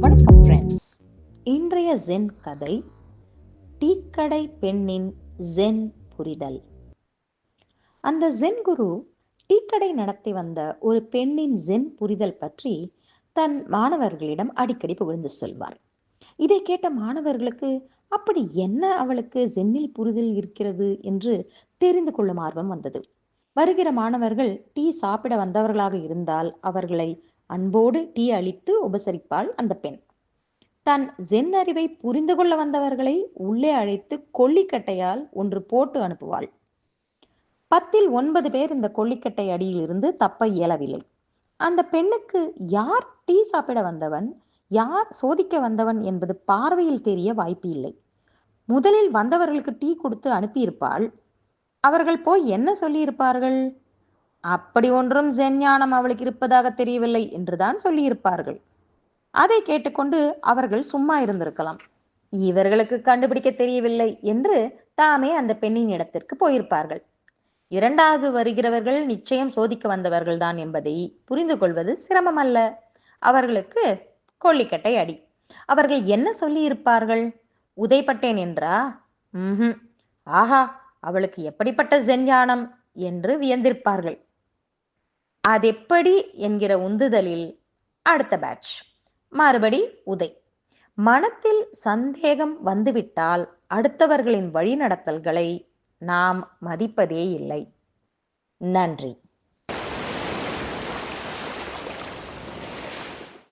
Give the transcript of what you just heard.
வணக்கம் ஃப்ரெண்ட்ஸ் இன்றைய ஜென் கதை டீக்கடை பெண்ணின் ஜென் புரிதல். அந்த ஜென் குரு டீக்கடை நடத்தி வந்த ஒரு பெண்ணின் ஜென் புரிதல் பற்றி தன் மாணவர்களிடம் அடிக்கடி புகழ்ந்து சொல்வார். இதை கேட்ட மாணவர்களுக்கு அப்படி என்ன அவளுக்கு ஜென்னில் புரிதல் இருக்கிறது? என்று தெரிந்து கொள்ளும் ஆர்வம் வந்தது. வருகிற மாணவர்கள் டீ சாப்பிட வந்தவர்களாக இருந்தால் அவர்களை அன்போடு டீ அளித்து உபசரிப்பாள் அந்த பெண். தன் ஜென் அறிவை புரிந்து கொள்ள வந்தவர்களை உள்ளே அழைத்து கொல்லிக்கட்டையால் ஒன்று போட்டு அனுப்புவாள். பத்தில் ஒன்பது பேர் இந்த கொல்லிக்கட்டை அடியில் இருந்து தப்ப இயலவில்லை. அந்த பெண்ணுக்கு யார் டீ சாப்பிட வந்தவன் யார் சோதிக்க வந்தவன் என்பது பார்வையில் தெரிய வாய்ப்பு இல்லை. முதலில் வந்தவர்களுக்கு டீ கொடுத்து அனுப்பியிருப்பாள். அவர்கள் போய் என்ன சொல்லியிருப்பார்கள்? அப்படி ஒன்றும் ஜெஞ்ஞானம் அவளுக்கு இருப்பதாக தெரியவில்லை என்றுதான் சொல்லியிருப்பார்கள். அதை கேட்டுக்கொண்டு அவர்கள் சும்மா இருந்திருக்கலாம். இவர்களுக்கு கண்டுபிடிக்க தெரியவில்லை என்று தாமே அந்த பெண்ணின் இடத்திற்கு போயிருப்பார்கள். இரண்டாவது வருகிறவர்கள் நிச்சயம் சோதிக்க வந்தவர்கள் தான் என்பதை புரிந்து கொள்வது சிரமம் அல்ல அவர்களுக்கு கொல்லிக்கட்டை அடி. அவர்கள் என்ன சொல்லி இருப்பார்கள் உதைப்பட்டேன் என்றா? ம் ஆஹா அவளுக்கு எப்படிப்பட்ட செஞ்ஞானம் என்று வியந்திருப்பார்கள். அதெப்படி என்கிற உந்துதலில் அடுத்த பேட்ச் மறுபடி உதை. மனத்தில் சந்தேகம் வந்துவிட்டால் அடுத்தவர்களின் வழிநடத்தல்களை நாம் மதிப்பதே இல்லை. நன்றி.